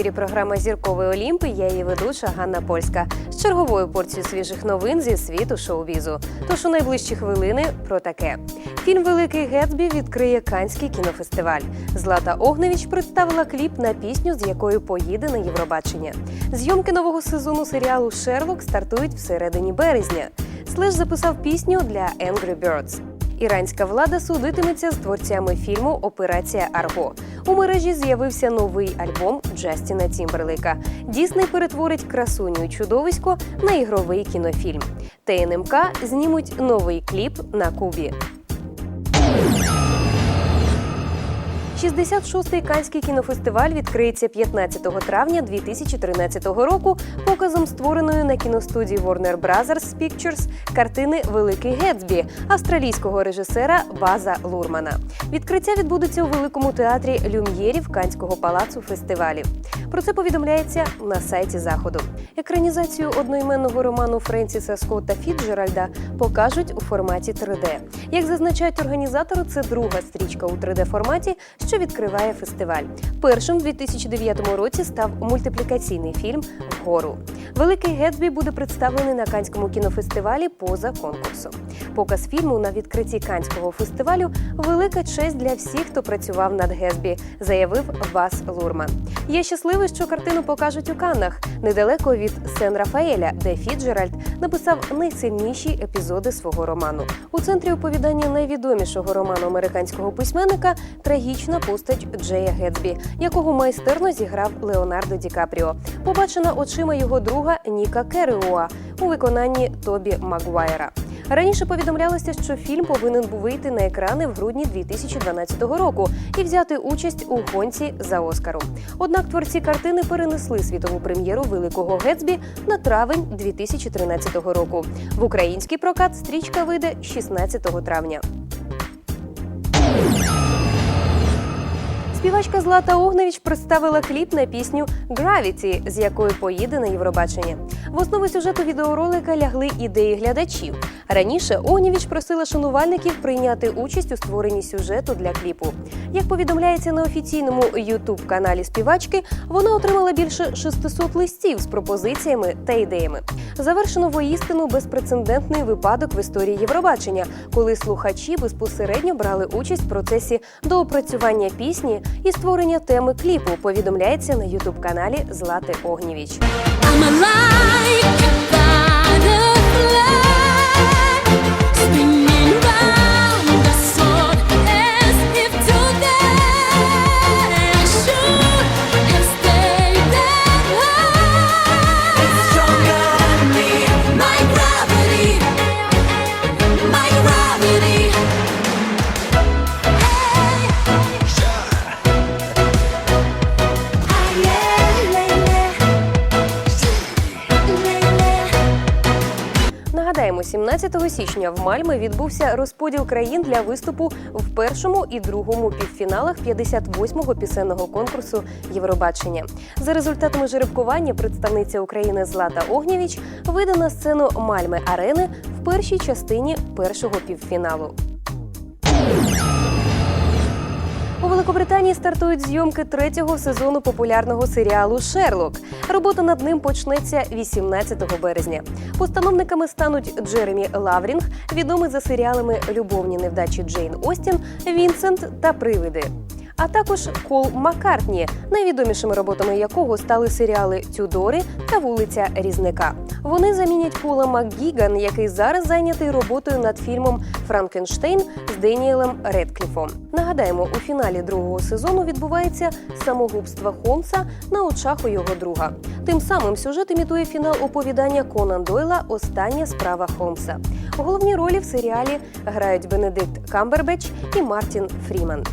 Ефірі. Програма Зірковий Олімпи. Я її ведуча Ганна Польська з черговою порцією свіжих новин зі світу шоу-бізу. Тож у найближчі хвилини про таке: фільм Великий Гетсбі відкриє Канський кінофестиваль. Злата Огневіч представила кліп на пісню, з якою поїде на Євробачення. Зйомки нового сезону серіалу Шерлок стартують всередині березня. Слеш записав пісню для Angry Birds. Іранська влада судитиметься з творцями фільму Операція Арго. У мережі з'явився новий альбом Джастіна Тімберлика. Дісней перетворить красуню і чудовисько на ігровий кінофільм. ТНМК знімуть новий кліп на Кубі. 66-й Канський кінофестиваль відкриється 15 травня 2013 року показом створеної на кіностудії Warner Brothers Pictures картини Великий Гетсбі австралійського режисера База Лурмана. Відкриття відбудеться у великому театрі Люм'єрів Канського палацу фестивалів. Про це повідомляється на сайті заходу. Екранізацію одноіменного роману Френсіса Скотта Фіджеральда покажуть у форматі 3D. Як зазначають організатори, це друга стрічка у 3D форматі, що відкриває фестиваль. Першим в 2009 році став мультиплікаційний фільм Вгору. Великий Гетсбі буде представлений на Канському кінофестивалі поза конкурсом. Показ фільму на відкритті Канського фестивалю велика честь для всіх, хто працював над Гетсбі, заявив Бас Лурман. Я щасливий, що картину покажуть у Каннах, недалеко від Сен Рафаеля, де Фіджеральд написав найсильніші епізоди свого роману. У центрі оповідання найвідомішого роману американського письменника трагічна постать Джея Гетсбі, якого майстерно зіграв Леонардо Ді Капріо, побачена очима його друга Ніка Кереуа у виконанні Тобі Магуайра. Раніше повідомлялося, що фільм повинен був вийти на екрани в грудні 2012 року і взяти участь у гонці за Оскаром. Однак творці картини перенесли світову прем'єру Великого Гетсбі на травень 2013 року. В український прокат стрічка вийде 16 травня. Співачка Злата Огневіч представила кліп на пісню Gravity, з якою поїде на Євробачення. В основу сюжету відеоролика лягли ідеї глядачів. Раніше Огнєвіч просила шанувальників прийняти участь у створенні сюжету для кліпу. Як повідомляється на офіційному youtube каналі співачки, вона отримала більше 600 листів з пропозиціями та ідеями. Завершено воїстину безпрецедентний випадок в історії Євробачення, коли слухачі безпосередньо брали участь в процесі доопрацювання пісні і створення теми кліпу. Повідомляється на youtube каналі Злати Огнєвіч. am life. 17 січня в Мальми відбувся розподіл країн для виступу в першому і другому півфіналах 58-го пісенного конкурсу Євробачення. За результатами жеребкування представниця України Злата Огнєвіч вийде на сцену Мальми Арени в першій частині першого півфіналу. У Великобританії стартують зйомки третього сезону популярного серіалу Шерлок. Робота над ним почнеться 18 березня. Постановниками стануть Джеремі Лаврінг, відомий за серіалами Любовні невдачі Джейн Остін, Вінсент та Привиди. А також Кол Маккартні, найвідомішими роботами якого стали серіали Тюдори та Вулиця Різника. Вони замінять Пола МакГіган, який зараз зайнятий роботою над фільмом Франкенштейн з Деніелем Редкліфом. Нагадаємо, у фіналі другого сезону відбувається самогубство Холмса на очах у його друга. Тим самим сюжет імітує фінал оповідання Конан Дойла Остання справа Холмса. Головні ролі в серіалі грають Бенедикт Камбербеч і Мартін Фріман.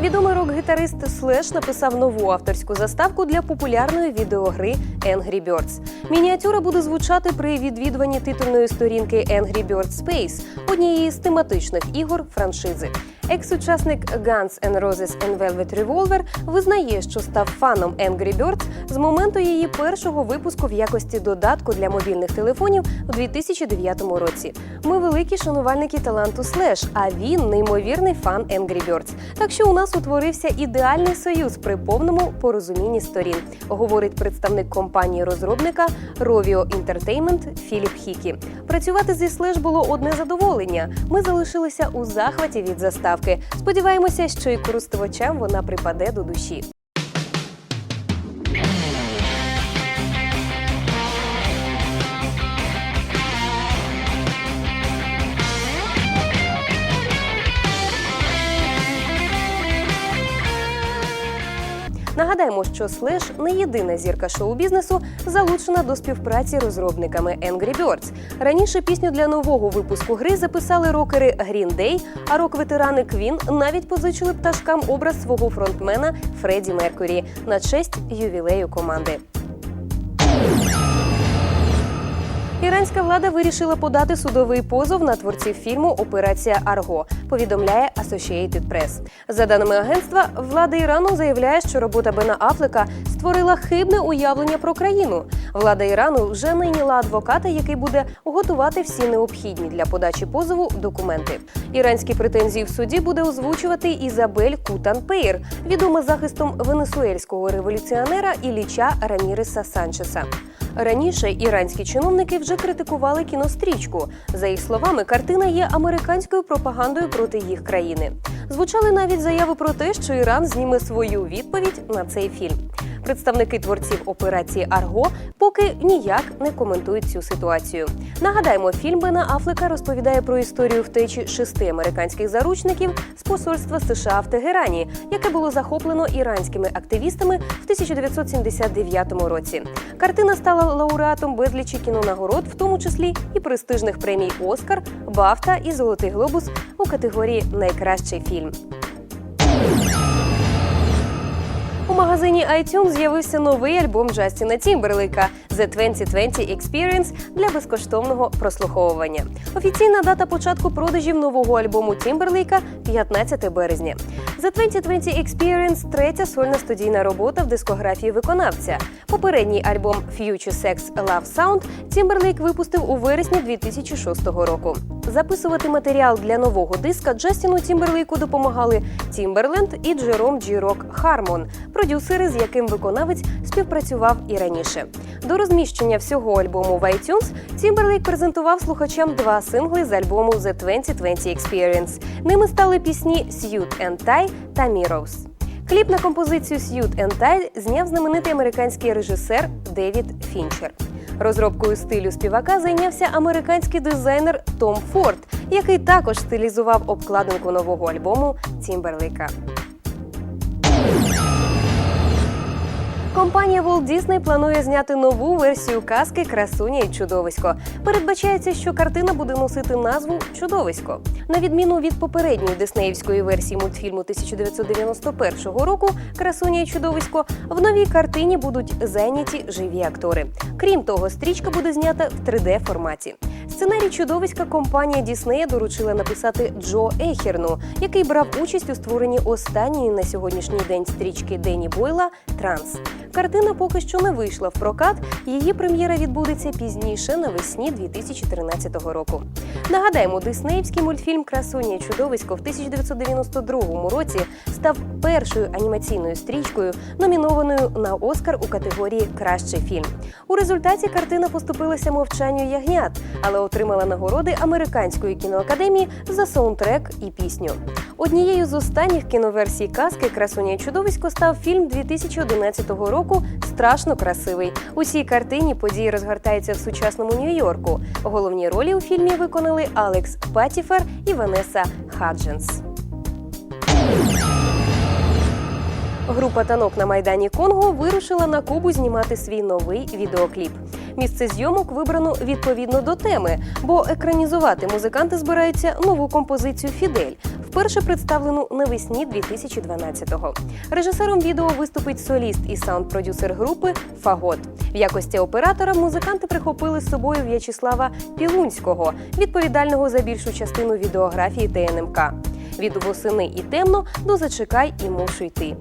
Відомий рок-гітарист Слеш написав нову авторську заставку для популярної відеогри Angry Birds. Мініатюра буде звучати при відвідуванні титульної сторінки Angry Birds Space, однієї з тематичних ігор франшизи. Екс-учасник Guns N' Roses and Velvet Revolver визнає, що став фаном Angry Birds з моменту її першого випуску в якості додатку для мобільних телефонів у 2009 році. Ми великі шанувальники таланту Слеш, а він неймовірний фан Angry Birds. Так що у нас утворився ідеальний союз при повному порозумінні сторін, говорить представник компанії розробника Rovio Entertainment Філіп Хікі. Працювати зі Слеш було одне задоволення. Ми залишилися у захваті від заставки. Сподіваємося, що і користувачам вона припаде до душі. Нагадаємо, що Слеш не єдина зірка шоу-бізнесу, залучена до співпраці розробниками Angry Birds. Раніше пісню для нового випуску гри записали рокери Green Day, а рок-ветерани Queen навіть позичили пташкам образ свого фронтмена Фредді Меркурі на честь ювілею команди. Іранська влада вирішила подати судовий позов на творців фільму Операція Арго. Повідомляє Associated Press. За даними агентства, влада Ірану заявляє, що робота Бена Афлека створила хибне уявлення про країну. Влада Ірану вже найняла адвоката, який буде готувати всі необхідні для подачі позову документи. Іранські претензії в суді буде озвучувати Ізабель Кутан-Пейр, відома захистом венесуельського революціонера Іліча Раміреса Санчеса. Раніше іранські чиновники вже критикували кінострічку. За їх словами, картина є американською пропагандою проти їх країни. Звучали навіть заяви про те, що Іран зніме свою відповідь на цей фільм. Представники творців операції Арго поки ніяк не коментують цю ситуацію. Нагадаємо, фільм Бена Афлека розповідає про історію втечі шести американських заручників з посольства США в Тегерані, яке було захоплено іранськими активістами в 1979 році. Картина стала лауреатом безлічі кінонагород, в тому числі і престижних премій Оскар, Бафта і Золотий глобус у категорії Найкращий фільм. У магазині iTunes з'явився новий альбом Джастіна Тімберлейка The 2020 Experience для безкоштовного прослуховування. Офіційна дата початку продажів нового альбому Тімберлейка 15 березня. The 2020 Experience – третя сольна студійна робота в дискографії виконавця. Попередній альбом Future Sex Love Sound Тімберлейк випустив у вересні 2006 року. Записувати матеріал для нового диска Джастіну Тімберлейку допомагали Тімберленд і Джером Джі Рок Хармон, продюсери, з яким виконавець співпрацював і раніше. До розміщення всього альбому в iTunes Тімберлейк презентував слухачам два сингли з альбому The 2020 Experience. Ними стали пісні Suit and Tie та Mirrors. Кліп на композицію Suit and Tie зняв знаменитий американський режисер Девід Фінчер. Розробкою стилю співака зайнявся американський дизайнер Том Форд, який також стилізував обкладинку нового альбому Тімберлейка. Компанія Walt Disney планує зняти нову версію казки Красуня і чудовисько. Передбачається, що картина буде носити назву Чудовисько. На відміну від попередньої диснеївської версії мультфільму 1991 року Красуня і чудовисько в новій картині будуть зайняті живі актори. Крім того, стрічка буде знята в 3D форматі. Сценарій чудовиська компанія Діснея доручила написати Джо Ехерну, який брав участь у створенні останньої на сьогоднішній день стрічки Дені Бойла Транс. Картина поки що не вийшла в прокат. Її прем'єра відбудеться пізніше навесні 2013 року. Нагадаємо, диснеївський мультфільм Красуня чудовисько в 1992 році став першою анімаційною стрічкою, номінованою на Оскар у категорії Кращий фільм. У результаті картина поступилася мовчанню ягнят, але отримала нагороди американської кіноакадемії за саундтрек і пісню. Однією з останніх кіноверсій казки Красуня і чудовисько став фільм 2011 року Страшно красивий. У цій картині події розгортаються в сучасному Нью-Йорку. Головні ролі у фільмі виконали Алекс Патіфер і Ванеса Хадженс. Група танок на майдані Конго вирушила на Кубу знімати свій новий відеокліп. Місце зйомок вибрано відповідно до теми, бо екранізувати музиканти збираються нову композицію Фідель, вперше представлену навесні 2012-го. Режисером відео виступить соліст і саунд-продюсер групи Фагот. В якості оператора музиканти прихопили з собою В'ячеслава Пілунського, відповідального за більшу частину відеографії ТНМК. Від восени і темно до зачекай і мушу йти.